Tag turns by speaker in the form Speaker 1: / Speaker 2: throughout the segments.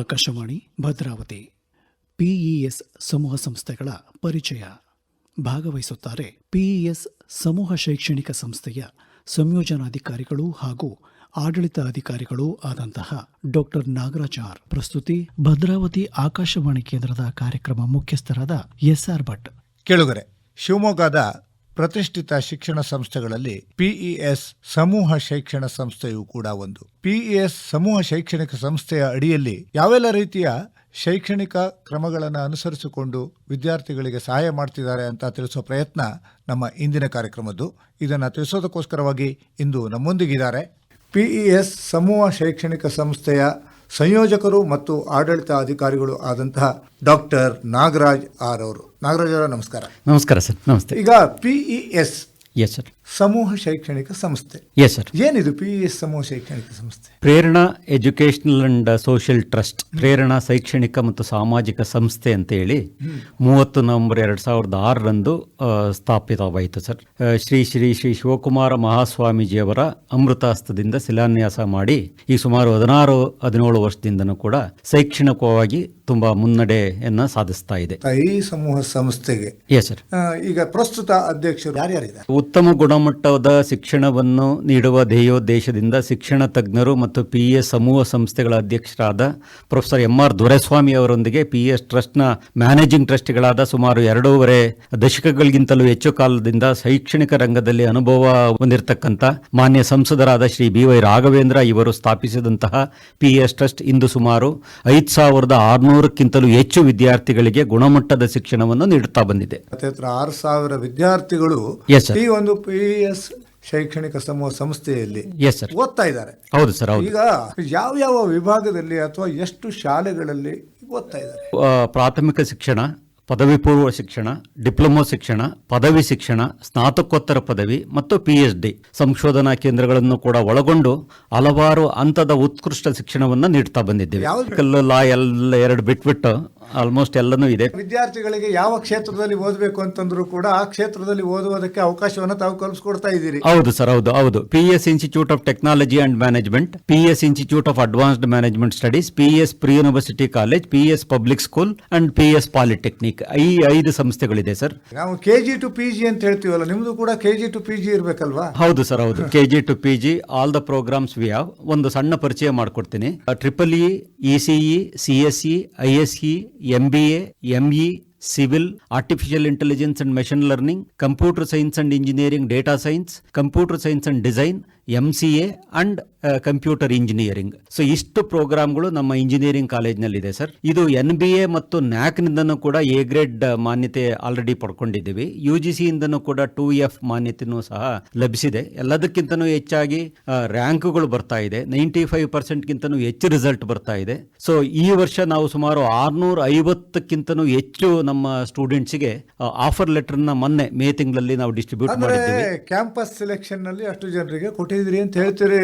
Speaker 1: Akashvani Bhadravati PES ಸಮೂಹ ಸಂಸ್ಥೆಗಳ ಪರಿಚಯ ಭಾಗವಹಿಸುತ್ತಾರೆ ಪಿಇಎಸ್ ಸಮೂಹ ಶೈಕ್ಷಣಿಕ ಸಂಸ್ಥೆಯ ಸಂಯೋಜನಾಧಿಕಾರಿಗಳು ಹಾಗೂ ಆಡಳಿತ ಅಧಿಕಾರಿಗಳು ಆದಂತಹ ಡಾಕ್ಟರ್ ನಾಗರಾಜಾರ್ ಪ್ರಸ್ತುತಿ ಭದ್ರಾವತಿ ಆಕಾಶವಾಣಿ ಕೇಂದ್ರದ ಕಾರ್ಯಕ್ರಮ ಮುಖ್ಯಸ್ಥರಾದ ಎಸ್ಆರ್ ಭಟ್
Speaker 2: ಕೇಳುಗರೆ ಶಿವಮೊಗ್ಗದ ಪ್ರತಿಷ್ಠಿತ ಶಿಕ್ಷಣ ಸಂಸ್ಥೆಗಳಲ್ಲಿ ಪಿಇಎಸ್ ಸಮೂಹ ಶೈಕ್ಷಣಿಕ ಸಂಸ್ಥೆಯು ಕೂಡ ಒಂದು ಪಿಇಎಸ್ ಸಮೂಹ ಶೈಕ್ಷಣಿಕ ಸಂಸ್ಥೆಯ ಅಡಿಯಲ್ಲಿ ಯಾವೆಲ್ಲ ರೀತಿಯ ಶೈಕ್ಷಣಿಕ ಕ್ರಮಗಳನ್ನು ಅನುಸರಿಸಿಕೊಂಡು ವಿದ್ಯಾರ್ಥಿಗಳಿಗೆ ಸಹಾಯ ಮಾಡ್ತಿದ್ದಾರೆ ಅಂತ ತಿಳಿಸೋ ಪ್ರಯತ್ನ ನಮ್ಮ ಇಂದಿನ ಕಾರ್ಯಕ್ರಮದ್ದು ಇದನ್ನು ತಿಳಿಸೋದಕ್ಕೋಸ್ಕರವಾಗಿ ಇಂದು ನಮ್ಮೊಂದಿಗಿದ್ದಾರೆ ಪಿಇಎಸ್ ಸಮೂಹ ಶೈಕ್ಷಣಿಕ ಸಂಸ್ಥೆಯ ಸಂಯೋಜಕರು ಮತ್ತು ಆಡಳಿತ ಅಧಿಕಾರಿಗಳು ಆದಂತಹ ಡಾಕ್ಟರ್ ನಾಗರಾಜ್ ಆರ್ ಅವರು ನಾಗರಾಜ್ ಅವರ ನಮಸ್ಕಾರ
Speaker 3: ನಮಸ್ಕಾರ ಸರ್ ನಮಸ್ತೆ
Speaker 2: ಈಗ ಪಿ
Speaker 3: ಎಸ್ ಎಸ್ ಸರ್
Speaker 2: ಸಮೂಹ ಶೈಕ್ಷಣಿಕ ಸಂಸ್ಥೆ
Speaker 3: ಎಸ್ ಸರ್
Speaker 2: ಏನಿದು ಪಿ ಎಸ್ e ಸಮೂಹ ಶೈಕ್ಷಣಿಕ ಸಂಸ್ಥೆ
Speaker 3: Prerana educational and social trust Prerana ಶೈಕ್ಷಣಿಕ ಮತ್ತು ಸಾಮಾಜಿಕ ಸಂಸ್ಥೆ ಅಂತ ಹೇಳಿ ಮೂವತ್ತು ನವೆಂಬರ್ ಎರಡ್ ಸಾವಿರದ ಆರರಂದು ಸ್ಥಾಪಿತವಾಯಿತು ಸರ್ ಶ್ರೀ ಶ್ರೀ ಶ್ರೀ ಶಿವಕುಮಾರ ಮಹಾಸ್ವಾಮೀಜಿಯವರ ಅಮೃತಾಸ್ತದಿಂದ ಶಿಲಾನ್ಯಾಸ ಮಾಡಿ ಈ ಸುಮಾರು ಹದಿನಾರು ಹದಿನೇಳು ವರ್ಷದಿಂದನೂ ಕೂಡ ಶೈಕ್ಷಣಿಕವಾಗಿ ತುಂಬಾ ಮುನ್ನಡೆಯನ್ನ ಸಾಧಿಸ್ತಾ ಇದೆ
Speaker 2: ಈ ಸಮೂಹ ಸಂಸ್ಥೆಗೆ
Speaker 3: ಸರ್
Speaker 2: ಈಗ ಪ್ರಸ್ತುತ ಅಧ್ಯಕ್ಷರು ಯಾರ್ಯಾರಿದ್ದಾರೆ
Speaker 3: ಉತ್ತಮ ಗುಣ ಗುಣಮಟ್ಟದ ಶಿಕ್ಷಣವನ್ನು ನೀಡುವ ಧ್ಯೇಯೋದ್ದೇಶದಿಂದ ಶಿಕ್ಷಣ ತಜ್ಞರು ಮತ್ತು ಪಿ ಎ ಸಮೂಹ ಸಂಸ್ಥೆಗಳ ಅಧ್ಯಕ್ಷರಾದ ಪ್ರೊಫೆಸರ್ ಎಂ ಆರ್ ದೊರೆಸ್ವಾಮಿ ಅವರೊಂದಿಗೆ ಪಿ ಎಸ್ ಟ್ರಸ್ಟ್ನ ಮ್ಯಾನೇಜಿಂಗ್ ಟ್ರಸ್ಟ್ಗಳಾದ ಸುಮಾರು ಎರಡೂವರೆ ದಶಕಗಳಿಗಿಂತಲೂ ಹೆಚ್ಚು ಕಾಲದಿಂದ ಶೈಕ್ಷಣಿಕ ರಂಗದಲ್ಲಿ ಅನುಭವ ಹೊಂದಿರತಕ್ಕಂಥ ಮಾನ್ಯ ಸಂಸದರಾದ ಶ್ರೀ ಬಿ ವೈ ರಾಘವೇಂದ್ರ ಇವರು ಸ್ಥಾಪಿಸಿದಂತಹ ಪಿ ಎಸ್ ಟ್ರಸ್ಟ್ ಇಂದು ಸುಮಾರು ಐದು ಸಾವಿರದ ಆರುನೂರಕ್ಕಿಂತಲೂ ಹೆಚ್ಚು ವಿದ್ಯಾರ್ಥಿಗಳಿಗೆ ಗುಣಮಟ್ಟದ ಶಿಕ್ಷಣವನ್ನು ನೀಡುತ್ತಾ ಬಂದಿದೆ
Speaker 2: ಸಾವಿರ ವಿದ್ಯಾರ್ಥಿಗಳು ಒಂದು ಪಿ ಎಸ್ ಶೈಕ್ಷಣಿಕ ಸಮೂಹ ಸಂಸ್ಥೆಯಲ್ಲಿ ಓದ್ತಾ ಇದ್ದಾರೆ
Speaker 3: ಹೌದು ಸರ್
Speaker 2: ಈಗ ಯಾವ ಯಾವ ವಿಭಾಗದಲ್ಲಿ ಅಥವಾ ಎಷ್ಟು ಶಾಲೆಗಳಲ್ಲಿ ಓದ್ತಾ ಇದ್ದಾರೆ
Speaker 3: ಪ್ರಾಥಮಿಕ ಶಿಕ್ಷಣ ಪದವಿ ಪೂರ್ವ ಶಿಕ್ಷಣ ಡಿಪ್ಲೊಮಾ ಶಿಕ್ಷಣ ಪದವಿ ಶಿಕ್ಷಣ ಸ್ನಾತಕೋತ್ತರ ಪದವಿ ಮತ್ತು ಪಿ ಎಚ್ ಡಿ ಸಂಶೋಧನಾ ಕೇಂದ್ರಗಳನ್ನು ಕೂಡ ಒಳಗೊಂಡು ಹಲವಾರು ಹಂತದ ಉತ್ಕೃಷ್ಟ ಶಿಕ್ಷಣವನ್ನು ನೀಡ್ತಾ ಬಂದಿದ್ದೇವೆ ಯಾವ ಲಾ ಎಲ್ಲ ಎರಡು ಬಿಟ್ಬಿಟ್ಟು ಆಲ್ಮೋಸ್ಟ್ ಎಲ್ಲನೂ ಇದೆ
Speaker 2: ವಿದ್ಯಾರ್ಥಿಗಳಿಗೆ ಯಾವ ಕ್ಷೇತ್ರದಲ್ಲಿ ಓದಬೇಕು ಅಂತಂದ್ರೂ ಕೂಡ ಆ ಕ್ಷೇತ್ರದಲ್ಲಿ ಓದುವುದಕ್ಕೆ ಅವಕಾಶವನ್ನು ತಾವು ಕಲ್ಪಿಸ್ಕೊಡ್ತಾ ಇದ್ದೀರಿ
Speaker 3: ಹೌದು ಸರ್ ಹೌದು ಹೌದು P S institute of technology and management P S institute of advanced management studies P S pre university college P S public school and P S polytechnic ಈ ಐದು ಸಂಸ್ಥೆಗಳಿದೆ ಸರ್
Speaker 2: ನಾವು ಕೆಜಿ ಟು ಪಿ ಜಿ ಅಂತ ಹೇಳ್ತೀವಲ್ಲ ನಿಮ್ದು ಕೂಡ KG to P G ಇರಬೇಕಲ್ವಾ
Speaker 3: ಹೌದು ಸರ್ ಹೌದು KG to P G all the programs we have ಒಂದು ಸಣ್ಣ ಪರಿಚಯ ಮಾಡ್ಕೊಡ್ತೀನಿ triple E E CE C S E I S E MBA, ME, Civil, Artificial Intelligence and Machine Learning, Computer Science and Engineering, Data Science, Computer Science and Design, MCA and computer engineering so ಇಷ್ಟು ಗಳು ನಮ್ಮ engineering ಇದೆ sir ಇದು N B A ಮತ್ತು ನ್ಯಾಕ್ನಿಂದನೂ ಕೂಡ A grade ಮಾನ್ಯತೆ already ಪಡ್ಕೊಂಡಿದ್ದೀವಿ ಯು ಜಿ ಸಿಯಿಂದನೂ ಕೂಡ ಟೂ ಎಫ್ e ಮಾನ್ಯತೆನೂ ಸಹ ಲಭಿಸಿದೆ ಎಲ್ಲದಕ್ಕಿಂತನೂ ಹೆಚ್ಚಾಗಿ ರ್ಯಾಂಕ್ಗಳು ಬರ್ತಾ ಇದೆ ನೈಂಟಿ ಫೈವ್ ಪರ್ಸೆಂಟ್ಗಿಂತನೂ ಹೆಚ್ಚು ರಿಸಲ್ಟ್ ಬರ್ತಾ ಇದೆ ಸೊ ಈ ವರ್ಷ ನಾವು ಸುಮಾರು ಆರ್ನೂರ ಐವತ್ತಕ್ಕಿಂತನೂ ಹೆಚ್ಚು ನಮ್ಮ ಸ್ಟೂಡೆಂಟ್ಸ್ ಗೆ ಆಫರ್ ಲೆಟರ್ನ ಮೊನ್ನೆ ಮೇ ತಿಂಗಳಲ್ಲಿ ನಾವು ಡಿಸ್ಟ್ರಿಬ್ಯೂಟ್ ಮಾಡಿದ್ದೀವಿ
Speaker 2: ಕ್ಯಾಂಪಸ್ ಸೆಲೆಕ್ಷನ್ ನಲ್ಲಿ ಅಷ್ಟು ಜನರಿಗೆ ಕೊಟ್ಟಿದ್ರಿ ಅಂತ ಹೇಳ್ತೀರಿ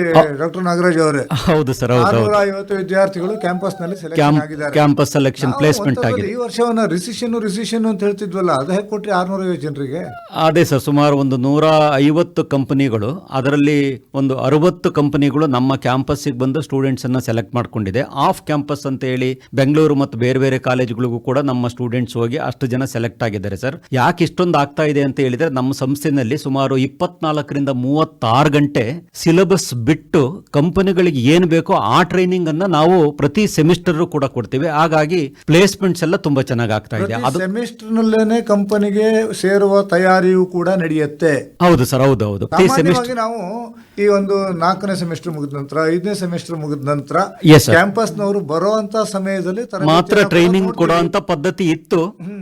Speaker 2: ಡಾಕ್ಟರ್ ನಾಗರಾಜ್ ಅವರೇ
Speaker 3: ಹೌದು ಸರ್ ಹೌದು
Speaker 2: ಐವತ್ತು ವಿದ್ಯಾರ್ಥಿಗಳು ಕ್ಯಾಂಪಸ್ ನಲ್ಲಿ ಸೆಲೆಕ್ಷನ್
Speaker 3: ಕ್ಯಾಂಪಸ್ ಸೆಲೆಕ್ಷನ್ ಪ್ಲೇಸ್ಮೆಂಟ್ ಆಗಿದೆ
Speaker 2: ಈ ವರ್ಷವನ್ನ ರಿಸಿಷನ್ ರಿಸಿಷನ್ ಅಂತ ಹೇಳ್ತಿದ್ವಲ್ಲ ಅದು ಹೇಗೆ ಕೊಟ್ಟರೆ ಆರ್ನೂರ ಜನರಿಗೆ
Speaker 3: ಅದೇ ಸರ್ ಸುಮಾರು ಒಂದು ನೂರ ಐವತ್ತು ಕಂಪನಿಗಳು ಅದರಲ್ಲಿ ಒಂದು ಅರವತ್ತು ಕಂಪನಿಗಳು ನಮ್ಮ ಕ್ಯಾಂಪಸ್ಸಿಗೆ ಬಂದು ಸ್ಟೂಡೆಂಟ್ಸ್ ಅನ್ನ ಸೆಲೆಕ್ಟ್ ಮಾಡಿಕೊಂಡಿದೆ ಆಫ್ ಕ್ಯಾಂಪಸ್ ಅಂತ ಹೇಳಿ ಬೆಂಗಳೂರು ಮತ್ತು ಬೇರೆ ಬೇರೆ ಕಾಲೇಜುಗಳಿಗೂ ಕೂಡ ನಮ್ಮ ಸ್ಟೂಡೆಂಟ್ಸ್ ಹೋಗಿ ಅಷ್ಟು ಜನ ಸೆಲೆಕ್ಟ್ ಆಗಿದ್ದಾರೆ ಸರ್ ಯಾಕೆ ಇಷ್ಟೊಂದು ಆಗ್ತಾ ಇದೆ ಅಂತ ಹೇಳಿದ್ರೆ ನಮ್ಮ ಸಂಸ್ಥೆನಲ್ಲಿ ಸುಮಾರು ಇಪ್ಪತ್ನಾಲ್ಕರಿಂದ ಮೂವತ್ತಾರು ಗಂಟೆ ಸಿಲೆಬಸ್ ಬಿಟ್ಟು ಕಂಪನಿಗಳಿಗೆ ಏನು ಬೇಕೋ ಆ ಟ್ರೈನಿಂಗ್ ಅನ್ನ ನಾವು ಪ್ರತಿ ಸೆಮಿಸ್ಟರ್ ಕೂಡ ಕೊಡ್ತೀವಿ ಹಾಗಾಗಿ ಪ್ಲೇಸ್ಮೆಂಟ್ಸ್ ಎಲ್ಲ ತುಂಬಾ ಚೆನ್ನಾಗಿ ಆಗ್ತಾ ಇದೆ
Speaker 2: ಸೆಮಿಸ್ಟರ್ ಸೆಮಿಸ್ಟರ್ನಲ್ಲೇನೆ ಕಂಪನಿಗೆ ಸೇರುವ ತಯಾರಿಯೂ ಕೂಡ ನಡೆಯುತ್ತೆ
Speaker 3: ಹೌದು ಸರ್ ಹೌದು ಹೌದು ಪ್ರತಿ ಸೆಮಿಸ್ಟರ್
Speaker 2: ನಾವು ಈ ಒಂದು ನಾಲ್ಕನೇ ಸೆಮಿಸ್ಟರ್ ಮುಗಿದ ನಂತರ ಐದನೇ ಸೆಮಿಸ್ಟರ್ ಮುಗಿದ ನಂತರ ನವರು ಬರುವಂತ ಸಮಯದಲ್ಲಿ
Speaker 3: ಮಾತ್ರ ಟ್ರೈನಿಂಗ್ ಕೊಡುವಂತ ಪದ್ಧತಿ ಇತ್ತು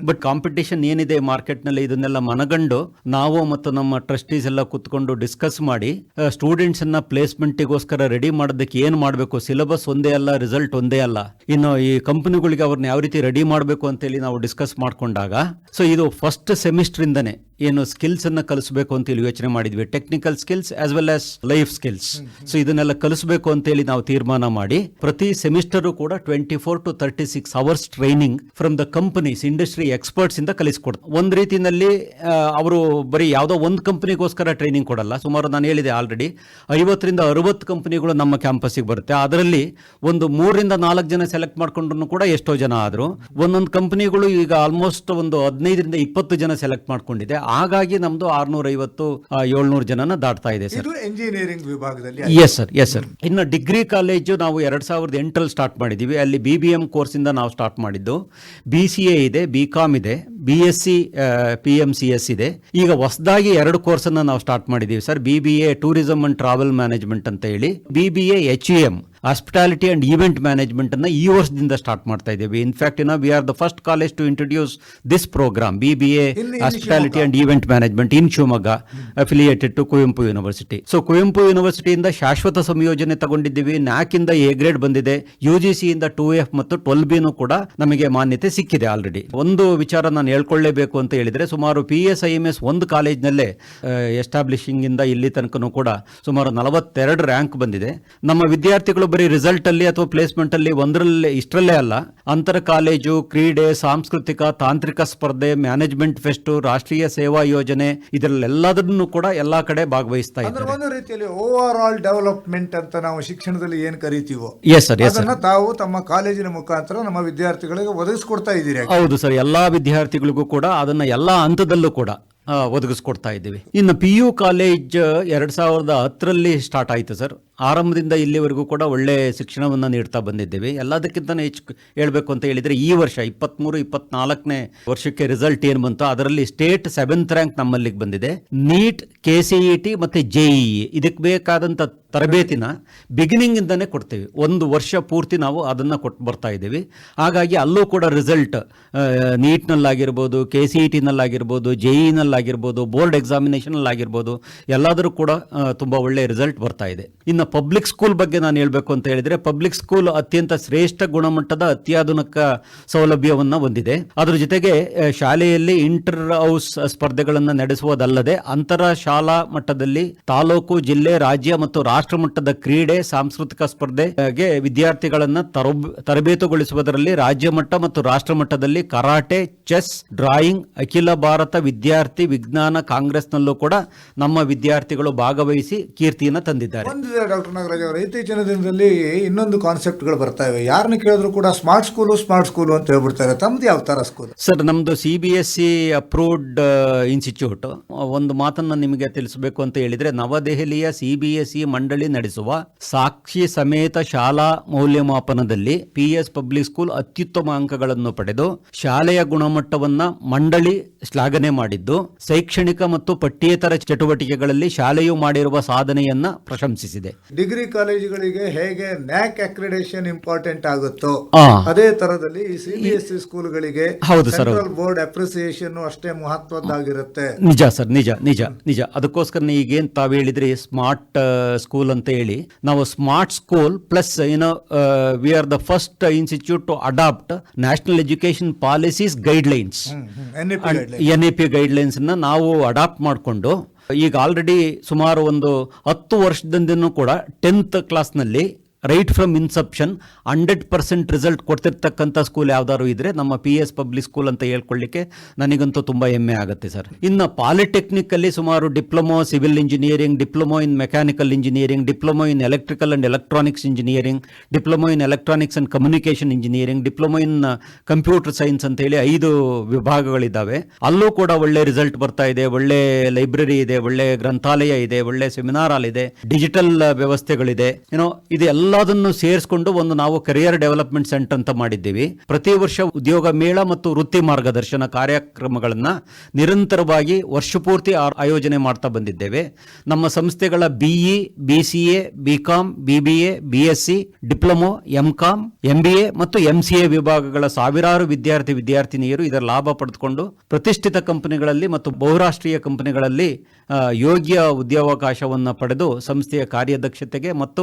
Speaker 3: ಬಟ್ ಕಾಂಪಿಟೇಷನ್ ಏನಿದೆ ಮಾರ್ಕೆಟ್ ನಲ್ಲಿ ಇದನ್ನೆಲ್ಲ ಮನಗಂಡು ನಾವು ಮತ್ತು ನಮ್ಮ ಟ್ರಸ್ಟೀಸ್ ಎಲ್ಲ ಕುತ್ಕೊಂಡು ಡಿಸ್ಕಸ್ ಮಾಡಿ ಸ್ಟೂಡೆಂಟ್ಸ್ ಅನ್ನ ಪ್ಲೇಸ್ಮೆಂಟ್ ಅದಕ್ಕೋಸ್ಕರ ರೆಡಿ ಮಾಡೋದಕ್ಕೆ ಏನು ಮಾಡಬೇಕು ಸಿಲೆಬಸ್ ಒಂದೇ ಅಲ್ಲ ರಿಸಲ್ಟ್ ಒಂದೇ ಅಲ್ಲ ಇನ್ನು ಈ ಕಂಪನಿಗಳಿಗೆ ಅವ್ರನ್ನ ಯಾವ ರೀತಿ ರೆಡಿ ಮಾಡಬೇಕು ಅಂತೇಳಿ ನಾವು ಡಿಸ್ಕಸ್ ಮಾಡಿಕೊಂಡಾಗ ಸೊ ಇದು ಫಸ್ಟ್ ಸೆಮಿಸ್ಟ್ರಿಂದನೇ ಏನು ಸ್ಕಿಲ್ಸ್ ಅನ್ನ ಕಲಿಸಬೇಕು ಅಂತ ಹೇಳಿ ಯೋಚನೆ ಮಾಡಿದ್ವಿ technical skills as well as life skills so ಇದನ್ನೆಲ್ಲ ಕಲಿಸಬೇಕು ಅಂತ ಹೇಳಿ ನಾವು ತೀರ್ಮಾನ ಮಾಡಿ ಪ್ರತಿ ಸೆಮಿಸ್ಟರ್ ಕೂಡ twenty four to thirty six hours training from the companies industry experts ಇಂದ ಕಲಿಸ್ಕೊಡ್ತಾರೆ ಒಂದ್ ರೀತಿಯಲ್ಲಿ ಅವರು ಬರೀ ಯಾವುದೋ ಒಂದು ಕಂಪನಿಗೋಸ್ಕರ ಟ್ರೈನಿಂಗ್ ಕೊಡಲ್ಲ ಸುಮಾರು ನಾನು ಹೇಳಿದೆ ಆಲ್ರೆಡಿ ಐವತ್ತರಿಂದ ಅರವತ್ತು ಕಂಪ್ನಿಗಳು ನಮ್ಮ ಕ್ಯಾಂಪಸ್ಸಿಗೆ ಬರುತ್ತೆ ಅದರಲ್ಲಿ ಒಂದು ಮೂರರಿಂದ ನಾಲ್ಕು ಜನ ಸೆಲೆಕ್ಟ್ ಮಾಡ್ಕೊಂಡ್ರು ಕೂಡ ಎಷ್ಟೋ ಜನ ಆದರು ಒಂದೊಂದು ಕಂಪ್ನಿಗಳು ಈಗ ಆಲ್ಮೋಸ್ಟ್ ಒಂದು ಹದಿನೈದರಿಂದ ಇಪ್ಪತ್ತು ಜನ ಸೆಲೆಕ್ಟ್ ಮಾಡ್ಕೊಂಡಿದೆ ಹಾಗಾಗಿ ನಮ್ದು ಆರ್ನೂರ ಐವತ್ತು ಏಳ್ನೂರು ಜನನ ದಾಟ್ತಾ ಇದೆ ಸರ್
Speaker 2: ಇಂಜಿನಿಯರಿಂಗ್ ವಿಭಾಗದಲ್ಲಿ
Speaker 3: ಎಸ್ ಸರ್ ಎಸ್ ಸರ್ ಇನ್ನು ಡಿಗ್ರಿ ಕಾಲೇಜು ನಾವು ಎರಡ್ ಸಾವಿರದ ಎಂಟರಲ್ಲಿ ಸ್ಟಾರ್ಟ್ ಮಾಡಿದ್ದೀವಿ ಅಲ್ಲಿ ಬಿ ಬಿ ಇಂದ ಕೋರ್ಸಿಂದ ನಾವು ಸ್ಟಾರ್ಟ್ ಮಾಡಿದ್ದು ಬಿ ಸಿ ಎ ಇದೆ ಬಿ ಕಾಮ್ ಇದೆ B S C P M C S ಇದೆ ಈಗ ಹೊಸದಾಗಿ ಎರಡು ಕೋರ್ಸನ್ನು ನಾವು ಸ್ಟಾರ್ಟ್ ಮಾಡಿದ್ದೀವಿ sir B B A tourism and travel management ಅಂತ ಹೇಳಿ B B A H E M hospitality and event ಮ್ಯಾನೇಜ್ಮೆಂಟನ್ನು ಈ ವರ್ಷದಿಂದ ಸ್ಟಾರ್ಟ್ ಮಾಡ್ತಾ ಇದ್ದೇವೆ ಇನ್ಫ್ಯಾಕ್ಟ್ ಇನ್ನ we are the first college to introduce this program B B A hospitality and event management in Shivamogga affiliated to Kuvempu university so Kuvempu ಯೂನಿವರ್ಸಿಟಿಯಿಂದ ಶಾಶ್ವತ ಸಂಯೋಜನೆ ತಗೊಂಡಿದ್ದೀವಿ ನ್ಯಾಕಿಂದ A grade ಬಂದಿದೆ ಯು ಜಿ ಸಿಯಿಂದ ಟು ಎಫ್ ಮತ್ತು twelve ಬಿನೂ ಕೂಡ ನಮಗೆ ಮಾನ್ಯತೆ ಸಿಕ್ಕಿದೆ ಆಲ್ರೆಡಿ ಒಂದು ವಿಚಾರ ನಾನು ಹೇಳ್ಕೊಳ್ಳೇಬೇಕು ಅಂತ ಹೇಳಿದರೆ ಸುಮಾರು P S I M S ಒಂದು ಕಾಲೇಜ್ನಲ್ಲೇ ಎಸ್ಟಾಬ್ಲಿಷಿಂಗಿಂದ ಇಲ್ಲಿ ತನಕನೂ ಕೂಡ ಸುಮಾರು ನಲವತ್ತೆರಡು ರ್ಯಾಂಕ್ ಬಂದಿದೆ ನಮ್ಮ ವಿದ್ಯಾರ್ಥಿಗಳು ಬರೀ ರಿಸಲ್ಟ್ ಅಲ್ಲಿ ಅಥವಾ ಪ್ಲೇಸ್ಮೆಂಟ್ ಅಲ್ಲಿ ಒಂದರಲ್ಲೇ ಇಷ್ಟರಲ್ಲೇ ಅಲ್ಲ ಅಂತರ ಕಾಲೇಜು ಕ್ರೀಡೆ ಸಾಂಸ್ಕೃತಿಕ ತಾಂತ್ರಿಕ ಸ್ಪರ್ಧೆ ಮ್ಯಾನೇಜ್ಮೆಂಟ್ ಫೆಸ್ಟ್ ರಾಷ್ಟ್ರೀಯ ಸೇವಾ ಯೋಜನೆ ಇದರಲ್ಲೆಲ್ಲದನ್ನು ಕೂಡ ಎಲ್ಲಾ ಕಡೆ ಭಾಗವಹಿಸ್ತಾ ಇದ್ದಾರೆ
Speaker 2: ಒಂದು ರೀತಿಯಲ್ಲಿ ಓವರ್ ಆಲ್ ಡೆವಲಪ್ಮೆಂಟ್ ಅಂತ ನಾವು ಶಿಕ್ಷಣದಲ್ಲಿ ಏನ್ ಕರಿತೀವೋ
Speaker 3: ಎಸ್
Speaker 2: ಅದನ್ನ ತಾವು ತಮ್ಮ ಕಾಲೇಜಿನ ಮುಖಾಂತರ ನಮ್ಮ ವಿದ್ಯಾರ್ಥಿಗಳಿಗೆ ಒದಗಿಸ್ಕೊಡ್ತಾ ಇದ್ದೀರಿ
Speaker 3: ಹೌದು ಸರ್ ಎಲ್ಲಾ ವಿದ್ಯಾರ್ಥಿಗಳಿಗೂ ಕೂಡ ಅದನ್ನ ಎಲ್ಲಾ ಹಂತದಲ್ಲೂ ಕೂಡ ಒದಗಿಸ್ಕೊಡ್ತಾ ಇದ್ದೀವಿ ಇನ್ನು ಪಿ ಯು ಕಾಲೇಜ್ ಎರಡು ಸಾವಿರದ ಹತ್ತರಲ್ಲಿ ಸ್ಟಾರ್ಟ್ ಆಯಿತು ಸರ್ ಆರಂಭದಿಂದ ಇಲ್ಲಿವರೆಗೂ ಕೂಡ ಒಳ್ಳೆಯ ಶಿಕ್ಷಣವನ್ನು ನೀಡ್ತಾ ಬಂದಿದ್ದೇವೆ ಎಲ್ಲದಕ್ಕಿಂತ ಹೆಚ್ಚು ಹೇಳಬೇಕು ಅಂತ ಹೇಳಿದರೆ ಈ ವರ್ಷ ಇಪ್ಪತ್ತ್ಮೂರು ಇಪ್ಪತ್ನಾಲ್ಕನೇ ವರ್ಷಕ್ಕೆ ರಿಸಲ್ಟ್ ಏನು ಬಂತು ಅದರಲ್ಲಿ ಸ್ಟೇಟ್ ಸೆವೆಂತ್ ರ್ಯಾಂಕ್ ನಮ್ಮಲ್ಲಿಗೆ ಬಂದಿದೆ NEET K C E T ಮತ್ತು ಜೆಇಇ ಇದಕ್ಕೆ ಬೇಕಾದಂಥ ತರಬೇತಿನ ಬಿಗಿನಿಂಗಿಂದನೇ ಕೊಡ್ತೇವೆ ಒಂದು ವರ್ಷ ಪೂರ್ತಿ ನಾವು ಅದನ್ನು ಕೊಟ್ಟು ಬರ್ತಾ ಇದ್ದೀವಿ ಹಾಗಾಗಿ ಅಲ್ಲೂ ಕೂಡ ರಿಸಲ್ಟ್ ನೀಟ್ನಲ್ಲಾಗಿರ್ಬೋದು ಕೆ ಸಿ ಇ e ಟಿನಲ್ಲಾಗಿರ್ಬೋದು ಜೆ ಇನಲ್ಲಾಗಿರ್ಬೋದು e ಬೋರ್ಡ್ ಆಗಿರ್ಬೋದು ಎಲ್ಲಾದರೂ ಕೂಡ ತುಂಬ ಒಳ್ಳೆಯ ರಿಸಲ್ಟ್ ಬರ್ತಾ ಇದೆ ಇನ್ನು ಪಬ್ಲಿಕ್ ಸ್ಕೂಲ್ ಬಗ್ಗೆ ನಾನು ಹೇಳಬೇಕು ಅಂತ ಹೇಳಿದರೆ ಪಬ್ಲಿಕ್ ಸ್ಕೂಲ್ ಅತ್ಯಂತ ಶ್ರೇಷ್ಠ ಗುಣಮಟ್ಟದ ಅತ್ಯಾಧುನಿಕ ಸೌಲಭ್ಯವನ್ನು ಹೊಂದಿದೆ ಅದರ ಜೊತೆಗೆ ಶಾಲೆಯಲ್ಲಿ ಇಂಟರ್ ಹೌಸ್ ಸ್ಪರ್ಧೆಗಳನ್ನು ನಡೆಸುವುದಲ್ಲದೆ ಅಂತರ ಶಾಲಾ ಮಟ್ಟದಲ್ಲಿ ತಾಲೂಕು ಜಿಲ್ಲೆ ರಾಜ್ಯ ಮತ್ತು ರಾಷ್ಟ್ರ ರಾಷ್ಟ್ರಮಟ್ಟದ ಕ್ರೀಡೆ ಸಾಂಸ್ಕೃತಿಕ ಸ್ಪರ್ಧೆಗೆ ವಿದ್ಯಾರ್ಥಿಗಳನ್ನು ತರಬೇತುಗೊಳಿಸುವುದರಲ್ಲಿ ರಾಜ್ಯ ಮಟ್ಟ ಮತ್ತು ರಾಷ್ಟ್ರ ಮಟ್ಟದಲ್ಲಿ ಕರಾಟೆ ಚೆಸ್ ಡ್ರಾಯಿಂಗ್ ಅಖಿಲ ಭಾರತ ವಿದ್ಯಾರ್ಥಿ ವಿಜ್ಞಾನ ಕಾಂಗ್ರೆಸ್ನಲ್ಲೂ ಕೂಡ ನಮ್ಮ ವಿದ್ಯಾರ್ಥಿಗಳು ಭಾಗವಹಿಸಿ ಕೀರ್ತಿಯನ್ನು ತಂದಿದ್ದಾರೆ
Speaker 2: ಡಾಕ್ಟರ್ ನಾಗರಾಜ್ ಅವರು ಇತ್ತೀಚಿನ ದಿನದಲ್ಲಿ ಇನ್ನೊಂದು ಕಾನ್ಸೆಪ್ಟ್ಗಳು ಬರ್ತಾ ಇವೆ ಯಾರನ್ನ ಕೇಳಿದ್ರು ಕೂಡ ಸ್ಮಾರ್ಟ್ ಸ್ಕೂಲು ಸ್ಮಾರ್ಟ್ ಸ್ಕೂಲ್ ಅಂತ ಹೇಳ್ಬಿಡ್ತಾರೆ ತಮ್ದು ಯಾವ ತರ ಸ್ಕೂಲ್
Speaker 3: ಸರ್ ನಮ್ದು C B S C approved institute ಒಂದು ಮಾತನ್ನ ನಿಮಗೆ ತಿಳಿಸಬೇಕು ಅಂತ ಹೇಳಿದ್ರೆ ನವದೆಹಲಿಯ ಸಿ ಬಿ ಎಸ್ ಇ ಮಂಡಳಿ ನಡೆಸುವ ಸಾಕ್ಷಿ ಸಮೇತ ಶಾಲಾ ಮೌಲ್ಯಮಾಪನದಲ್ಲಿ ಪಿಎಸ್ ಪಬ್ಲಿಕ್ ಸ್ಕೂಲ್ ಅತ್ಯುತ್ತಮ ಅಂಕಗಳನ್ನು ಪಡೆದು ಶಾಲೆಯ ಗುಣಮಟ್ಟವನ್ನ ಮಂಡಳಿ ಶ್ಲಾಘನೆ ಮಾಡಿದ್ದು ಶೈಕ್ಷಣಿಕ ಮತ್ತು ಪಠ್ಯೇತರ ಚಟುವಟಿಕೆಗಳಲ್ಲಿ ಶಾಲೆಯು ಮಾಡಿರುವ ಸಾಧನೆಯನ್ನ ಪ್ರಶಂಸಿಸಿದೆ
Speaker 2: ಡಿಗ್ರಿ ಕಾಲೇಜುಗಳಿಗೆ ಹೇಗೆ ನ್ಯಾಕ್ ಅಕ್ರೆಡೇಷನ್ ಇಂಪಾರ್ಟೆಂಟ್ ಆಗುತ್ತೋ ಅದೇ ತರದಲ್ಲಿ ಈ ಸಿಬಿಎಸ್ಇ ಸ್ಕೂಲ್ಗಳಿಗೆ
Speaker 3: ಹೌದು ಸರ್
Speaker 2: ಬೋರ್ಡ್ ಅಪ್ರಿಸಿಯೇಷನ್ ಅಷ್ಟೇ ಮಹತ್ವದ್ದಾಗಿರುತ್ತೆ
Speaker 3: ನಿಜ ಸರ್ ನಿಜ ನಿಜ ನಿಜ ಅದಕ್ಕೋಸ್ಕರ ಈಗ ಏನ್ ತಾವು ಹೇಳಿದ್ರೆ ಸ್ಮಾರ್ಟ್ ಸ್ಕೂಲ್ ಸ್ಕೂಲ್ ಅಂತ ಹೇಳಿ ನಾವು ಸ್ಮಾರ್ಟ್ ಸ್ಕೂಲ್ ಪ್ಲಸ್ ಏನೋ we are the first institute to adopt national education policies guidelines
Speaker 2: N E P
Speaker 3: guide ನ ನಾವು ಅಡಾಪ್ಟ್ ಮಾಡಿಕೊಂಡು ಈಗ ಆಲ್ರೆಡಿ ಸುಮಾರು ಒಂದು ಹತ್ತು ವರ್ಷದಿಂದ ಕೂಡ ಟೆಂತ್ ಕ್ಲಾಸ್ನಲ್ಲಿ right from inception hundred percent result ಕೊಡ್ತಿರ್ತಕ್ಕಂಥ school ಯಾವ್ದಾದ್ರು ಇದ್ರೆ ನಮ್ಮ ಪಿ ಎಸ್ ಪಬ್ಲಿಕ್ ಸ್ಕೂಲ್ ಅಂತ ಹೇಳ್ಕೊಳ್ಳಿಕ್ಕೆ ನನಗಂತೂ ತುಂಬ ಹೆಮ್ಮೆ ಆಗುತ್ತೆ ಸರ್ ಇನ್ನು ಅಲ್ಲಿ ಸುಮಾರು diploma civil engineering diploma in mechanical engineering diploma in electrical and electronics engineering diploma in electronics and communication engineering diploma in computer science ಅಂತ ಹೇಳಿ ಐದು ವಿಭಾಗಗಳಿದ್ದಾವೆ ಅಲ್ಲೂ ಕೂಡ ಒಳ್ಳೆ ರಿಸಲ್ಟ್ ಬರ್ತಾ ಇದೆ ಒಳ್ಳೆ ಲೈಬ್ರರಿ ಇದೆ ಒಳ್ಳೆ ಗ್ರಂಥಾಲಯ ಇದೆ ಒಳ್ಳೆ ಸೆಮಿನಾರ್ ಹಾಲ್ ಇದೆ ಡಿಜಿಟಲ್ ವ್ಯವಸ್ಥೆಗಳಿದೆ ಏನೋ ಇದೆಲ್ಲ ಎಲ್ಲದನ್ನು ಸೇರಿಸಿಕೊಂಡು ಒಂದು ನಾವು ಕೆರಿಯರ್ ಡೆವಲಪ್ಮೆಂಟ್ ಸೆಂಟರ್ ಅಂತ ಮಾಡಿದ್ದೀವಿ ಪ್ರತಿ ವರ್ಷ ಉದ್ಯೋಗ ಮೇಳ ಮತ್ತು ವೃತ್ತಿ ಮಾರ್ಗದರ್ಶನ ಕಾರ್ಯಕ್ರಮಗಳನ್ನು ನಿರಂತರವಾಗಿ ವರ್ಷಪೂರ್ತಿ ಆಯೋಜನೆ ಮಾಡ್ತಾ ಬಂದಿದ್ದೇವೆ ನಮ್ಮ ಸಂಸ್ಥೆಗಳ BE B C A B com B B A B S C diploma M MBA B A ಮತ್ತು ಎಂ ಸಿ ಎ ವಿಭಾಗಗಳ ಸಾವಿರಾರು ವಿದ್ಯಾರ್ಥಿ ವಿದ್ಯಾರ್ಥಿನಿಯರು ಇದರ ಲಾಭ ಪಡೆದುಕೊಂಡು ಪ್ರತಿಷ್ಠಿತ ಕಂಪನಿಗಳಲ್ಲಿ ಮತ್ತು ಬಹುರಾಷ್ಟ್ರೀಯ ಕಂಪನಿಗಳಲ್ಲಿ ಯೋಗ್ಯ ಉದ್ಯೋಗಾವಕಾಶವನ್ನು ಪಡೆದು ಸಂಸ್ಥೆಯ ಕಾರ್ಯದಕ್ಷತೆಗೆ ಮತ್ತು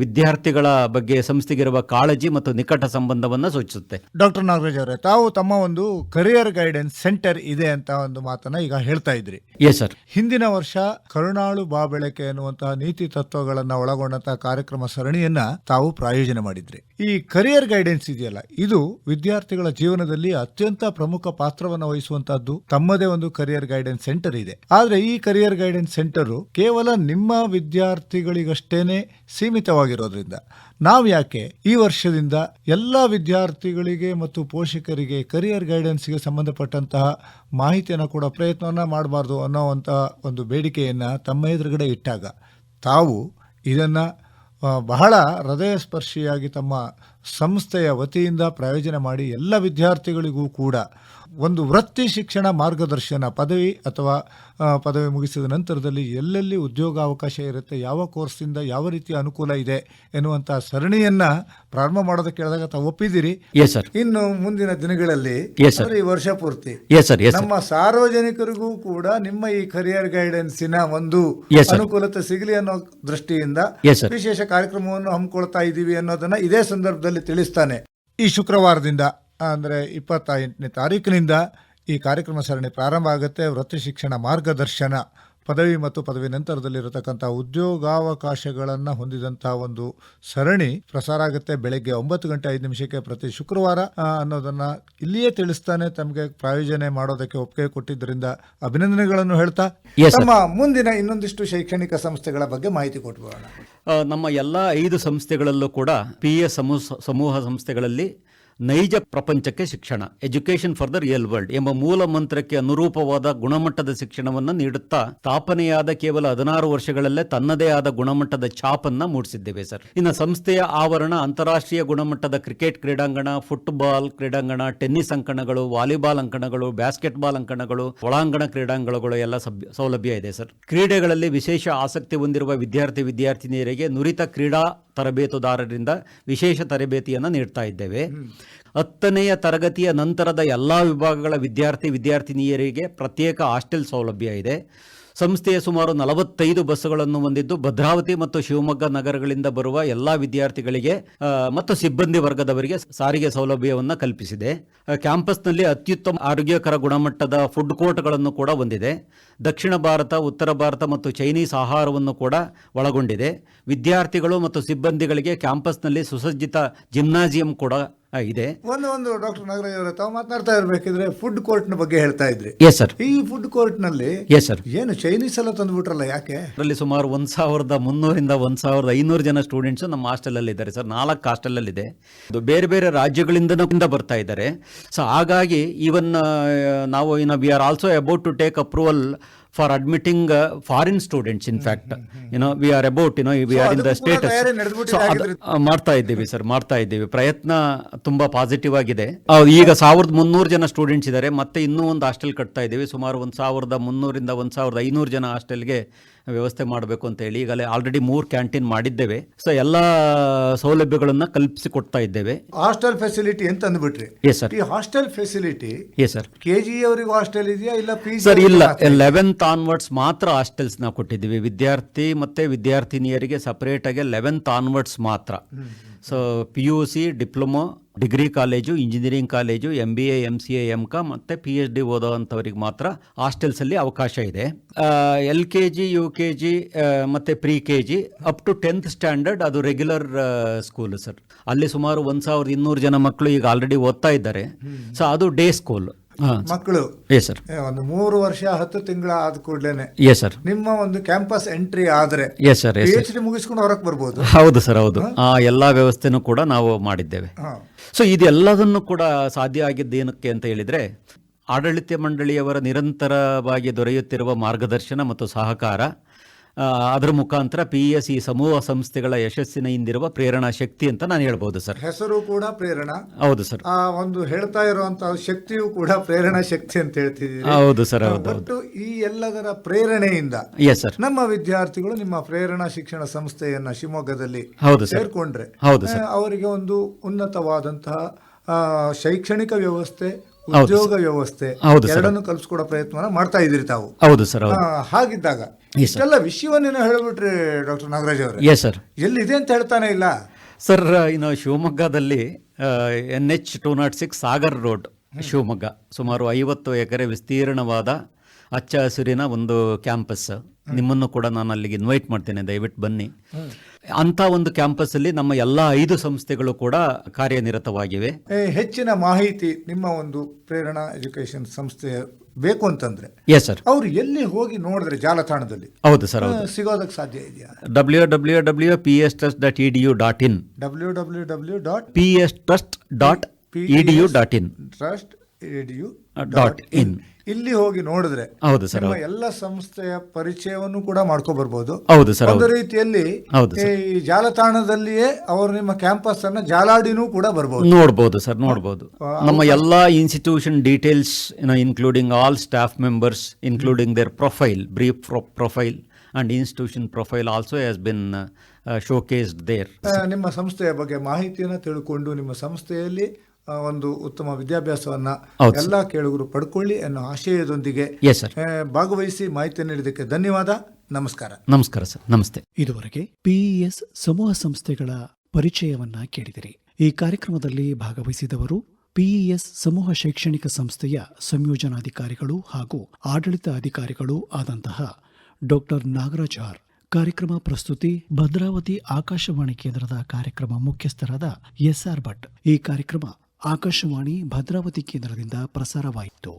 Speaker 3: ವಿದ್ಯಾರ್ಥಿಗಳ ಬಗ್ಗೆ ಸಂಸ್ಥೆಗಿರುವ ಕಾಳಜಿ ಮತ್ತು ನಿಕಟ ಸಂಬಂಧವನ್ನು ಸೂಚಿಸುತ್ತೆ
Speaker 2: ಡಾಕ್ಟರ್ ನಾಗರಾಜ್ ಅವರೇ ತಾವು ತಮ್ಮ ಒಂದು ಕರಿಯರ್ ಗೈಡೆನ್ಸ್ ಸೆಂಟರ್ ಇದೆ ಅಂತ ಒಂದು ಮಾತನ್ನ ಈಗ ಹೇಳ್ತಾ ಇದ್ರಿ
Speaker 3: ಎಸ್ ಸರ್
Speaker 2: ಹಿಂದಿನ ವರ್ಷ ಕರುಣಾಳು ಬೆಳಕೆ ಎನ್ನುವಂತಹ ನೀತಿ ತತ್ವಗಳನ್ನ ಒಳಗೊಂಡಂತಹ ಕಾರ್ಯಕ್ರಮ ಸರಣಿಯನ್ನ ತಾವು ಪ್ರಾಯೋಜನೆ ಮಾಡಿದ್ರಿ ಈ ಕರಿಯರ್ ಗೈಡೆನ್ಸ್ ಇದೆಯಲ್ಲ ಇದು ವಿದ್ಯಾರ್ಥಿಗಳ ಜೀವನದಲ್ಲಿ ಅತ್ಯಂತ ಪ್ರಮುಖ ಪಾತ್ರವನ್ನು ವಹಿಸುವಂತಹದ್ದು ತಮ್ಮದೇ ಒಂದು ಕರಿಯರ್ ಗೈಡೆನ್ಸ್ ಸೆಂಟರ್ ಇದೆ ಆದ್ರೆ ಈ ಕರಿಯರ್ ಗೈಡೆನ್ಸ್ ಸೆಂಟರ್ ಕೇವಲ ನಿಮ್ಮ ವಿದ್ಯಾರ್ಥಿಗಳಿಗಷ್ಟೇನೆ ಸೀಮಿತವಾಗಿ ವಿಭಿನ್ನವಾಗಿರೋದ್ರಿಂದ ನಾವು ಯಾಕೆ ಈ ವರ್ಷದಿಂದ ಎಲ್ಲ ವಿದ್ಯಾರ್ಥಿಗಳಿಗೆ ಮತ್ತು ಪೋಷಕರಿಗೆ ಕರಿಯರ್ ಗೈಡೆನ್ಸ್ಗೆ ಸಂಬಂಧಪಟ್ಟಂತಹ ಮಾಹಿತಿಯನ್ನು ಕೂಡ ಪ್ರಯತ್ನವನ್ನು ಮಾಡಬಾರ್ದು ಅನ್ನೋವಂತಹ ಒಂದು ಬೇಡಿಕೆಯನ್ನು ತಮ್ಮ ಎದುರುಗಡೆ ಇಟ್ಟಾಗ ತಾವು ಇದನ್ನು ಬಹಳ ಹೃದಯ ಸ್ಪರ್ಶಿಯಾಗಿ ತಮ್ಮ ಸಂಸ್ಥೆಯ ವತಿಯಿಂದ ಪ್ರಯೋಜನ ಮಾಡಿ ಎಲ್ಲ ವಿದ್ಯಾರ್ಥಿಗಳಿಗೂ ಕೂಡ ಒಂದು ವೃತ್ತಿ ಶಿಕ್ಷಣ ಮಾರ್ಗದರ್ಶನ ಪದವಿ ಅಥವಾ ಪದವಿ ಮುಗಿಸಿದ ನಂತರದಲ್ಲಿ ಎಲ್ಲೆಲ್ಲಿ ಉದ್ಯೋಗಾವಕಾಶ ಇರುತ್ತೆ ಯಾವ ಕೋರ್ಸಿಂದ ಯಾವ ರೀತಿಯ ಅನುಕೂಲ ಇದೆ ಎನ್ನುವಂಥ ಸರಣಿಯನ್ನು ಪ್ರಾರಂಭ ಮಾಡೋದಕ್ಕೆ ಕೇಳಿದಾಗ ತಾವು ಒಪ್ಪಿದ್ದೀರಿ ಇನ್ನು ಮುಂದಿನ ದಿನಗಳಲ್ಲಿ ಈ ವರ್ಷ ಪೂರ್ತಿ ನಮ್ಮ ಸಾರ್ವಜನಿಕರಿಗೂ ಕೂಡ ನಿಮ್ಮ ಈ ಕರಿಯರ್ ಗೈಡೆನ್ಸಿನ ಒಂದು ಅನುಕೂಲತೆ ಸಿಗಲಿ ಅನ್ನೋ ದೃಷ್ಟಿಯಿಂದ ವಿಶೇಷ ಕಾರ್ಯಕ್ರಮವನ್ನು ಹಮ್ಮಿಕೊಳ್ತಾ ಇದ್ದೀವಿ ಅನ್ನೋದನ್ನ ಇದೇ ಸಂದರ್ಭದಲ್ಲಿ ತಿಳಿಸ್ತಾನೆ ಈ ಶುಕ್ರವಾರದಿಂದ ಅಂದರೆ ಇಪ್ಪತ್ತ ಎಂಟನೇ ತಾರೀಕಿನಿಂದ ಈ ಕಾರ್ಯಕ್ರಮ ಸರಣಿ ಪ್ರಾರಂಭ ಆಗುತ್ತೆ ವೃತ್ತಿ ಶಿಕ್ಷಣ ಮಾರ್ಗದರ್ಶನ ಪದವಿ ಮತ್ತು ಪದವಿ ನಂತರದಲ್ಲಿರತಕ್ಕಂಥ ಉದ್ಯೋಗಾವಕಾಶಗಳನ್ನು ಹೊಂದಿದಂಥ ಒಂದು ಸರಣಿ ಪ್ರಸಾರ ಆಗುತ್ತೆ ಬೆಳಗ್ಗೆ ಒಂಬತ್ತು ಗಂಟೆ ಐದು ನಿಮಿಷಕ್ಕೆ ಪ್ರತಿ ಶುಕ್ರವಾರ ಅನ್ನೋದನ್ನು ಇಲ್ಲಿಯೇ ತಿಳಿಸ್ತಾನೆ ತಮಗೆ ಪ್ರಾಯೋಜನೆ ಮಾಡೋದಕ್ಕೆ ಒಪ್ಪಿಗೆ ಕೊಟ್ಟಿದ್ದರಿಂದ ಅಭಿನಂದನೆಗಳನ್ನು ಹೇಳ್ತಾ ನಮ್ಮ ಮುಂದಿನ ಇನ್ನೊಂದಿಷ್ಟು ಶೈಕ್ಷಣಿಕ ಸಂಸ್ಥೆಗಳ ಬಗ್ಗೆ ಮಾಹಿತಿ
Speaker 3: ಕೊಟ್ಬೋಣ ನಮ್ಮ ಎಲ್ಲ ಐದು ಸಂಸ್ಥೆಗಳಲ್ಲೂ ಕೂಡ ಪಿ ಸಮೂಹ ಸಂಸ್ಥೆಗಳಲ್ಲಿ ನೈಜ ಪ್ರಪಂಚಕ್ಕೆ ಶಿಕ್ಷಣ education for the real world ಎಂಬ ಮೂಲ ಮಂತ್ರಕ್ಕೆ ಅನುರೂಪವಾದ ಗುಣಮಟ್ಟದ ಶಿಕ್ಷಣವನ್ನು ನೀಡುತ್ತಾ ಸ್ಥಾಪನೆಯಾದ ಕೇವಲ ಹದಿನಾರು ವರ್ಷಗಳಲ್ಲೇ ತನ್ನದೇ ಆದ ಗುಣಮಟ್ಟದ ಛಾಪನ್ನ ಮೂಡಿಸಿದ್ದೇವೆ ಸರ್ ಇನ್ನು ಸಂಸ್ಥೆಯ ಆವರಣ ಅಂತಾರಾಷ್ಟ್ರೀಯ ಗುಣಮಟ್ಟದ ಕ್ರಿಕೆಟ್ ಕ್ರೀಡಾಂಗಣ ಫುಟ್ಬಾಲ್ ಕ್ರೀಡಾಂಗಣ ಟೆನ್ನಿಸ್ ಅಂಕಣಗಳು ವಾಲಿಬಾಲ್ ಅಂಕಣಗಳು ಬ್ಯಾಸ್ಕೆಟ್ಬಾಲ್ ಅಂಕಣಗಳು ಒಳಾಂಗಣ ಕ್ರೀಡಾಂಗಣಗಳು ಎಲ್ಲ ಸೌಲಭ್ಯ ಇದೆ ಸರ್ ಕ್ರೀಡೆಗಳಲ್ಲಿ ವಿಶೇಷ ಆಸಕ್ತಿ ಹೊಂದಿರುವ ವಿದ್ಯಾರ್ಥಿ ವಿದ್ಯಾರ್ಥಿನಿಯರಿಗೆ ನುರಿತ ಕ್ರೀಡಾ ತರಬೇತುದಾರರಿಂದ ವಿಶೇಷ ತರಬೇತಿಯನ್ನು ನೀಡ್ತಾ ಇದ್ದೇವೆ ಹತ್ತನೆಯ ತರಗತಿಯ ನಂತರದ ಎಲ್ಲ ವಿಭಾಗಗಳ ವಿದ್ಯಾರ್ಥಿ ವಿದ್ಯಾರ್ಥಿನಿಯರಿಗೆ ಪ್ರತ್ಯೇಕ ಹಾಸ್ಟೆಲ್ ಸೌಲಭ್ಯ ಇದೆ ಸಂಸ್ಥೆಯ ಸುಮಾರು ನಲವತ್ತೈದು ಬಸ್ಗಳನ್ನು ಹೊಂದಿದ್ದು ಭದ್ರಾವತಿ ಮತ್ತು ಶಿವಮೊಗ್ಗ ನಗರಗಳಿಂದ ಬರುವ ಎಲ್ಲ ವಿದ್ಯಾರ್ಥಿಗಳಿಗೆ ಮತ್ತು ಸಿಬ್ಬಂದಿ ವರ್ಗದವರಿಗೆ ಸಾರಿಗೆ ಸೌಲಭ್ಯವನ್ನು ಕಲ್ಪಿಸಿದೆ ಕ್ಯಾಂಪಸ್ನಲ್ಲಿ ಅತ್ಯುತ್ತಮ ಆರೋಗ್ಯಕರ ಗುಣಮಟ್ಟದ ಫುಡ್ ಕೋರ್ಟ್ಗಳನ್ನು ಕೂಡ ಹೊಂದಿದೆ ದಕ್ಷಿಣ ಭಾರತ ಉತ್ತರ ಭಾರತ ಮತ್ತು ಚೈನೀಸ್ ಆಹಾರವನ್ನು ಕೂಡ ಒಳಗೊಂಡಿದೆ ವಿದ್ಯಾರ್ಥಿಗಳು ಮತ್ತು ಸಿಬ್ಬಂದಿಗಳಿಗೆ ಕ್ಯಾಂಪಸ್ನಲ್ಲಿ ಸುಸಜ್ಜಿತ ಜಿಮ್ನಾಸಿಯಂ ಕೂಡ ಇದೆ
Speaker 2: ಒಂದು ಒಂದು ಡಾಕ್ಟರ್ ನಾಗರಾಜ್ ಅವರ ತಾವು ಮಾತನಾಡ್ತಾ ಇರಬೇಕಿದ್ರೆ ಫುಡ್ ಕೋರ್ಟ್ ನ ಬಗ್ಗೆ ಹೇಳ್ತಾ ಇದ್ರಿ
Speaker 3: ಎಸ್ ಸರ್
Speaker 2: ಈ ಫುಡ್ ಕೋರ್ಟ್ ನಲ್ಲಿ
Speaker 3: ಎಸ್ ಸರ್
Speaker 2: ಏನು ಚೈನೀಸ್ ಎಲ್ಲ ತಂದ್ಬಿಟ್ರಲ್ಲ ಯಾಕೆ
Speaker 3: ಅದರಲ್ಲಿ ಸುಮಾರು ಒಂದ್ ಸಾವಿರದ ಮುನ್ನೂರಿಂದ ಒಂದ್ ಸಾವಿರದ ಐನೂರು ಜನ ಸ್ಟೂಡೆಂಟ್ಸ್ ನಮ್ಮ ಹಾಸ್ಟೆಲ್ ಅಲ್ಲಿ ಇದ್ದಾರೆ ಸರ್ ನಾಲ್ಕು ಹಾಸ್ಟೆಲ್ ಅಲ್ಲಿ ಇದೆ ಬೇರೆ ಬೇರೆ ರಾಜ್ಯಗಳಿಂದ ಬರ್ತಾ ಇದ್ದಾರೆ ಸೊ ಹಾಗಾಗಿ ಈವನ್ ನಾವು ಇನ್ನ we are also about to take approval for admitting foreign students in fact fact hmm, hmm. you know we
Speaker 2: are about
Speaker 3: you
Speaker 2: know we are
Speaker 3: ಮಾಡ್ತಾ ಇದ್ದೀವಿ ಸರ್ ಮಾಡ್ತಾ ಇದ್ದೀವಿ ಪ್ರಯತ್ನ ತುಂಬಾ ಪಾಸಿಟಿವ್ ಆಗಿದೆ ಈಗ ಸಾವಿರದ ಮುನ್ನೂರು ಜನ ಸ್ಟೂಡೆಂಟ್ಸ್ ಇದ್ದಾರೆ ಮತ್ತೆ ಇನ್ನೂ ಒಂದು ಹಾಸ್ಟೆಲ್ ಕಟ್ತಾ ಇದ್ದೀವಿ ಸುಮಾರು ಒಂದು ಸಾವಿರದ ಮುನ್ನೂರಿಂದ ಒಂದು ಸಾವಿರದ ಐನೂರು ಜನ ಹಾಸ್ಟೆಲ್ಗೆ ವ್ಯವಸ್ಥೆ ಮಾಡಬೇಕು ಅಂತ ಹೇಳಿ ಈಗಲೇ ಆಲ್ರೆಡಿ ಮೂರು ಕ್ಯಾಂಟೀನ್ ಮಾಡಿದ್ದೇವೆ ಸೊ ಎಲ್ಲ ಸೌಲಭ್ಯಗಳನ್ನು ಕಲ್ಪಿಸಿ ಇದ್ದೇವೆ
Speaker 2: ಹಾಸ್ಟೆಲ್ ಫೆಸಿಲಿಟಿ ಅಂತ ಅಂದ್ಬಿಟ್ರಿ
Speaker 3: ಎಸ್ ಸರ್
Speaker 2: ಈ hostel facility
Speaker 3: yes sir
Speaker 2: K G ಅವರಿಗೂ ಹಾಸ್ಟೆಲ್ ಇದೆಯಾ ಇಲ್ಲ ಪಿ
Speaker 3: ಸರ್ ಇಲ್ಲ ಲೆವೆಂತ್ ಆನ್ವರ್ಡ್ಸ್ ಮಾತ್ರ ಹಾಸ್ಟೆಲ್ಸ್ ನಾವು ಕೊಟ್ಟಿದ್ದೀವಿ ವಿದ್ಯಾರ್ಥಿ ಮತ್ತೆ ವಿದ್ಯಾರ್ಥಿನಿಯರಿಗೆ ಆಗಿ ಲೆವೆಂತ್ ಆನ್ವರ್ಡ್ಸ್ ಮಾತ್ರ so P U C diploma degree college engineering college M B A M C A M com ಮತ್ತು ಪಿ ಎಚ್ ಡಿ ಓದೋವಂಥವ್ರಿಗೆ ಮಾತ್ರ ಹಾಸ್ಟೆಲ್ಸಲ್ಲಿ ಅವಕಾಶ ಇದೆ L K G U K G ಮತ್ತು pre K G up to tenth standard ಅದು regular school sir ಅಲ್ಲಿ ಸುಮಾರು ಒಂದು ಸಾವಿರದ ಇನ್ನೂರು ಜನ ಮಕ್ಕಳು ಈಗ ಆಲ್ರೆಡಿ ಓದ್ತಾ ಇದ್ದಾರೆ ಸೊ ಅದು ಡೇ ಸ್ಕೂಲ್
Speaker 2: ಮಕ್ಕಳು
Speaker 3: ಸರ್
Speaker 2: ಒಂದು ಮೂರು ವರ್ಷ ಹತ್ತು ತಿಂಗಳ ಆದ ಕೂಡಲೇನೆ
Speaker 3: ಸರ್
Speaker 2: ನಿಮ್ಮ ಒಂದು ಕ್ಯಾಂಪಸ್ ಎಂಟ್ರಿ ಆದ್ರೆ ಮುಗಿಸ್ಕೊಂಡು ಹೊರಗೆ ಬರ್ಬೋದು
Speaker 3: ಹೌದು ಸರ್ ಹೌದು ಆ ಎಲ್ಲಾ ವ್ಯವಸ್ಥೆನೂ ಕೂಡ ನಾವು ಮಾಡಿದ್ದೇವೆ ಸೊ ಇದೆಲ್ಲದನ್ನು ಕೂಡ ಸಾಧ್ಯ ಆಗಿದ್ದೇನಕ್ಕೆ ಅಂತ ಹೇಳಿದ್ರೆ ಆಡಳಿತ ಮಂಡಳಿಯವರ ನಿರಂತರವಾಗಿ ದೊರೆಯುತ್ತಿರುವ ಮಾರ್ಗದರ್ಶನ ಮತ್ತು ಸಹಕಾರ ಅದರ ಮುಖಾಂತರ ಪಿ ಎಸ್ ಈ ಸಮೂಹ ಸಂಸ್ಥೆಗಳ ಯಶಸ್ಸಿನ ಹಿಂದಿರುವ ಪ್ರೇರಣಾ ಶಕ್ತಿ ಅಂತ ನಾನು ಹೇಳ್ಬೋದು ಸರ್
Speaker 2: ಹೆಸರು ಕೂಡ ಪ್ರೇರಣಾ
Speaker 3: ಹೌದು ಸರ್
Speaker 2: ಆ ಒಂದು ಹೇಳ್ತಾ ಇರುವಂತಹ ಶಕ್ತಿಯು ಕೂಡ ಪ್ರೇರಣಾ ಶಕ್ತಿ ಅಂತ ಹೇಳ್ತಿದ್ದೀವಿ
Speaker 3: ಹೌದು ಸರ್ ಹೌದು
Speaker 2: ಈ ಎಲ್ಲದರ ಪ್ರೇರಣೆಯಿಂದ
Speaker 3: ಎಸ್ ಸರ್
Speaker 2: ನಮ್ಮ ವಿದ್ಯಾರ್ಥಿಗಳು ನಿಮ್ಮ ಪ್ರೇರಣಾ ಶಿಕ್ಷಣ ಸಂಸ್ಥೆಯನ್ನ ಶಿವಮೊಗ್ಗದಲ್ಲಿ
Speaker 3: ಹೌದು
Speaker 2: ಸೇರ್ಕೊಂಡ್ರೆ
Speaker 3: ಹೌದು
Speaker 2: ಅವರಿಗೆ ಒಂದು ಉನ್ನತವಾದಂತಹ ಶೈಕ್ಷಣಿಕ ವ್ಯವಸ್ಥೆ ಉದ್ಯೋಗ ವ್ಯವಸ್ಥೆ ಎರಡನ್ನು ಕಲ್ಸ್ಕೊಡೋ ಪ್ರಯತ್ನ ಮಾಡ್ತಾ ಇದ್ದೀರಿ ತಾವು
Speaker 3: ಹೌದು ಸರ್
Speaker 2: ಹಾಗಿದ್ದಾಗ ಇಷ್ಟೆಲ್ಲ ವಿಷಯವನ್ನೇನು ಹೇಳ್ಬಿಟ್ರಿ ಡಾಕ್ಟರ್ ನಾಗರಾಜ್ ಅವರು
Speaker 3: ಸರ್
Speaker 2: ಎಲ್ಲಿದೆ ಅಂತ ಹೇಳ್ತಾನೆ ಇಲ್ಲ
Speaker 3: ಸರ್ ಇನ್ನು ಶಿವಮೊಗ್ಗದಲ್ಲಿ N H two not six Sagar road Shivamogga ಸುಮಾರು ಐವತ್ತು ಎಕರೆ ವಿಸ್ತೀರ್ಣವಾದ ಹಚ್ಚ ಹಸಿರಿನ ಒಂದು ಕ್ಯಾಂಪಸ್ ನಿಮ್ಮನ್ನು ಕೂಡ ನಾನು ಅಲ್ಲಿಗೆ ಇನ್ವೈಟ್ ಮಾಡ್ತೇನೆ ದಯವಿಟ್ಟು ಬನ್ನಿ ಅಂತ ಒಂದು ಕ್ಯಾಂಪಸ್ ಅಲ್ಲಿ ನಮ್ಮ ಎಲ್ಲಾ ಐದು ಸಂಸ್ಥೆಗಳು ಕೂಡ ಕಾರ್ಯನಿರತವಾಗಿವೆ
Speaker 2: ಹೆಚ್ಚಿನ ಮಾಹಿತಿ ನಿಮ್ಮ ಒಂದು ಪ್ರೇರಣಾ ಎಜುಕೇಶನ್ ಸಂಸ್ಥೆ ಬೇಕು ಅಂತಂದ್ರೆ
Speaker 3: ಎಸ್ ಸರ್
Speaker 2: ಅವರು ಎಲ್ಲಿ ಹೋಗಿ ನೋಡಿದ್ರೆ ಜಾಲತಾಣದಲ್ಲಿ
Speaker 3: ಹೌದು ಸರ್
Speaker 2: ಸಿಗೋದಕ್ಕೆ ಸಾಧ್ಯ ಇದೆಯಾ
Speaker 3: W W W P S trust dot E dot in
Speaker 2: W W W dot
Speaker 3: P S trust dot E D U dot in
Speaker 2: trust E D U
Speaker 3: dot in
Speaker 2: ಇಲ್ಲಿ ಹೋಗಿ ನೋಡಿದ್ರೆ
Speaker 3: ಹೌದು ಸರ್
Speaker 2: ಎಲ್ಲ ಸಂಸ್ಥೆಯ ಪರಿಚಯವನ್ನು ಕೂಡ ಮಾಡ್ಕೊಬರ್ಬೋದು
Speaker 3: ಹೌದು ಸರ್
Speaker 2: ಒಂದು ರೀತಿಯಲ್ಲಿ ಈ ಜಾಲತಾಣದಲ್ಲಿಯೇ ಅವರು ನಿಮ್ಮ ಕ್ಯಾಂಪಸ್ ಅನ್ನ ಜಾಲಾಡಿನೂ ಕೂಡ ಬರ್ಬೋದು
Speaker 3: ನೋಡ್ಬೋದು ಸರ್ ನೋಡ್ಬೋದು ನಮ್ಮ ಎಲ್ಲಾ institution details including all staff members including their profile brief profile and institution profile also has been showcased there
Speaker 2: ನಿಮ್ಮ ಸಂಸ್ಥೆಯ ಬಗ್ಗೆ ಮಾಹಿತಿಯನ್ನು ತಿಳ್ಕೊಂಡು ನಿಮ್ಮ ಸಂಸ್ಥೆಯಲ್ಲಿ ಒಂದು ಉತ್ತಮ ವಿದ್ಯಾಭ್ಯಾಸವನ್ನ ಎಲ್ಲ ಕೇಳುಗರು ಪಡ್ಕೊಳ್ಳಿ ಅನ್ನೋ ಆಶಯದೊಂದಿಗೆ ಭಾಗವಹಿಸಿ ಮಾಹಿತಿ ನೀಡಿದ್ದಕ್ಕೆ ಧನ್ಯವಾದ ನಮಸ್ಕಾರ
Speaker 3: ನಮಸ್ಕಾರ ಸರ್ ನಮಸ್ತೆ
Speaker 1: ಇದುವರೆಗೆ ಪಿಇಎಸ್ e ಸಮೂಹ ಸಂಸ್ಥೆಗಳ ಪರಿಚಯವನ್ನ ಕೇಳಿದಿರಿ ಈ ಕಾರ್ಯಕ್ರಮದಲ್ಲಿ ಭಾಗವಹಿಸಿದವರು ಪಿಇಎಸ್ e ಸಮೂಹ ಶೈಕ್ಷಣಿಕ ಸಂಸ್ಥೆಯ ಸಂಯೋಜನಾಧಿಕಾರಿಗಳು ಹಾಗೂ ಆಡಳಿತ ಅಧಿಕಾರಿಗಳು ಆದಂತಹ ಡಾಕ್ಟರ್ ನಾಗರಾಜ್ ಆರ್ ಕಾರ್ಯಕ್ರಮ ಪ್ರಸ್ತುತಿ ಭದ್ರಾವತಿ ಆಕಾಶವಾಣಿ ಕೇಂದ್ರದ ಕಾರ್ಯಕ್ರಮ ಮುಖ್ಯಸ್ಥರಾದ ಎಸ್ಆರ್ ಭಟ್ ಈ ಕಾರ್ಯಕ್ರಮ ಆಕಾಶವಾಣಿ ಭದ್ರಾವತಿ ಕೇಂದ್ರದಿಂದ ಪ್ರಸಾರವಾಯಿತು